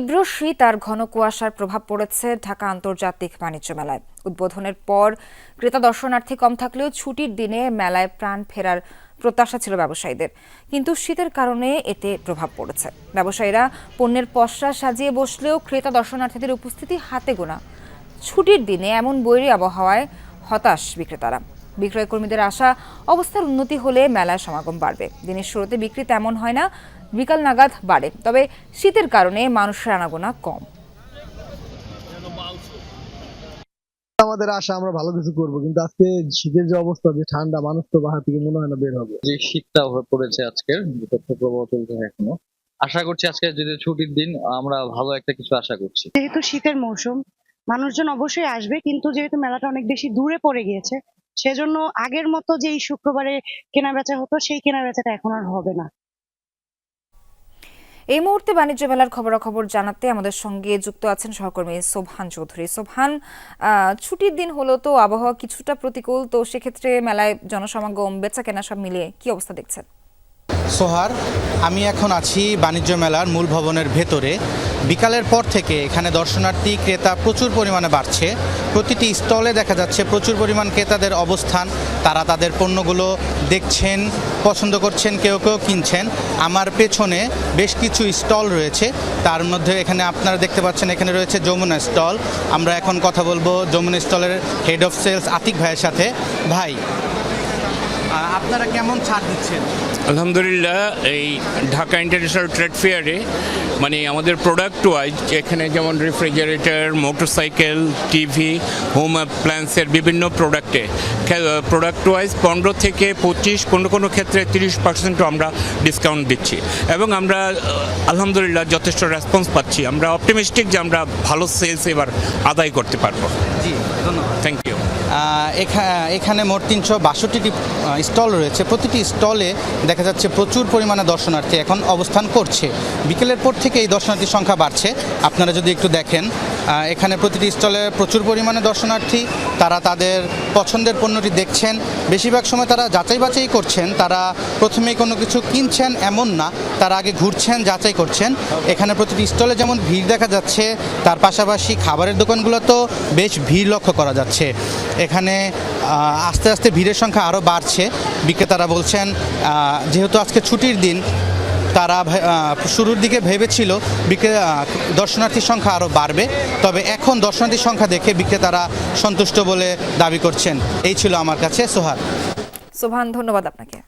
তীব্র শীত আর ঘন কুয়াশার প্রভাব পড়েছে ঢাকা আন্তর্জাতিক বাণিজ্য মেলায়। উদ্বোধনের পর ক্রেতা দর্শনার্থী কম থাকলেও ছুটির দিনে মেলায় প্রাণ ফেরার প্রত্যাশা ছিল ব্যবসায়ীদের। কিন্তু শীতের কারণে এতে প্রভাব পড়েছে। ব্যবসায়ীরা পণ্যের পসরা সাজিয়ে বসলেও ক্রেতা দর্শনার্থীদের উপস্থিতি হাতে গোনা। ছুটির দিনে এমন বৈরী আবহাওয়ায় হতাশ বিক্রেতারা। বিক্রয় কর্মীদের আশা, অবস্থার উন্নতি হলে মেলায় সমাগম বাড়বে। দিনের শুরুতে বিক্রি তেমন হয় না বিকাল নাগাদ বাড়ে তবে শীতের কারণে মানুষের আনাগোনা কম। আমাদের আশা আমরা ভালো কিছু করব কিন্তু আজকে শীতের যে অবস্থা যে ঠান্ডা মানুষ তো বাহার থেকে মনে হয় না বের হবে। যে শীতটা পড়েছে আজকের বিপক্ষ প্রবাহ চলছে এখনও আশা করছি আজকে যদি ছুটির দিন আমরা ভালো একটা কিছু আশা করছি। যেহেতু শীতের মৌসুম মানুষজন অবশ্যই আসবে কিন্তু যেহেতু মেলাটা অনেক বেশি দূরে পড়ে গিয়েছে সেজন্য আগের মতো যেই শুক্রবারে কেনা বেচা হতো সেই কেনা বেচাটা এখন আর হবে না। এই মুহূর্তে বাণিজ্য মেলার খবরাখবর জানাতে আমাদের সঙ্গে যুক্ত আছেন সহকর্মী সোবহান চৌধুরী। সোবহান ছুটির দিন হলো তো, আবহাওয়া কিছুটা প্রতিকূল, তো সেক্ষেত্রে মেলায় জনসমাগম বেচা কেনা সব মিলিয়ে কি অবস্থা দেখছেন? সোহার, আমি এখন আছি বাণিজ্য মেলার মূল ভবনের ভেতরে। বিকালের পর থেকে এখানে দর্শনার্থী, ক্রেতা প্রচুর পরিমাণে বাড়ছে। প্রতিটি স্টলে দেখা যাচ্ছে প্রচুর পরিমাণ ক্রেতাদের অবস্থান। তারা তাদের পণ্যগুলো দেখছেন, পছন্দ করছেন, কেউ কেউ কিনছেন। আমার পেছনে বেশ কিছু স্টল রয়েছে। তার মধ্যে এখানে আপনারা দেখতে পাচ্ছেন, এখানে রয়েছে যমুনা স্টল। আমরা এখন কথা বলব যমুনা স্টলের হেড অফ সেলস আতিক ভাইয়ের সাথে। ভাই আপনারা কেমন ছাড় দিচ্ছেন? আলহামদুলিল্লাহ, এই ঢাকা ইন্টারন্যাশনাল ট্রেড ফেয়ারে মানে আমাদের প্রোডাক্ট ওয়াইজ এখানে যেমন রেফ্রিজারেটর মোটরসাইকেল টিভি হোম অ্যাপ্লায়েন্সের বিভিন্ন প্রোডাক্টে প্রোডাক্ট ওয়াইজ পনেরো থেকে পঁচিশ, কোনো কোনো ক্ষেত্রে তিরিশ পার্সেন্টও আমরা ডিসকাউন্ট দিচ্ছি। এবং আমরা আলহামদুলিল্লাহ, যথেষ্ট রেসপন্স পাচ্ছি। আমরা অপটিমিস্টিক যে আমরা ভালো সেলস এবার আদায় করতে পারব। জি ধন্যবাদ। থ্যাংক ইউ এখানে মোট তিনশো বাষট্টিটি স্টল রয়েছে। প্রতিটি স্টলে দেখা যাচ্ছে প্রচুর পরিমাণে দর্শনার্থী এখন অবস্থান করছে। বিকেলের পর থেকে এই দর্শনার্থীর সংখ্যা বাড়ছে। আপনারা যদি একটু দেখেন এখানে প্রতিটি স্টলে প্রচুর পরিমাণে দর্শনার্থী তারা তাদের পছন্দের পণ্যটি দেখছেন। বেশিরভাগ সময় তারা যাচাই বাছাই করছেন। তারা প্রথমেই কোনো কিছু কিনছেন এমন না তারা আগে ঘুরছেন যাচাই করছেন। এখানে প্রতিটি স্টলে যেমন ভিড় দেখা যাচ্ছে তার পাশাপাশি খাবারের দোকানগুলো তো বেশ ভিড় লক্ষ্য করা যাচ্ছে। এখানে আস্তে আস্তে ভিড়ের সংখ্যা আরও বাড়ছে। বিক্রেতারা বলছেন যেহেতু আজকে ছুটির দিন, তারা শুরুর দিকে ভেবেছিল দর্শনার্থীর সংখ্যা আরও বাড়বে। তবে এখন দর্শনার্থীর সংখ্যা দেখে বিক্রেতারা সন্তুষ্ট বলে দাবি করছেন। এই ছিল আমার কাছে সোহার সোবহান ধন্যবাদ আপনাকে।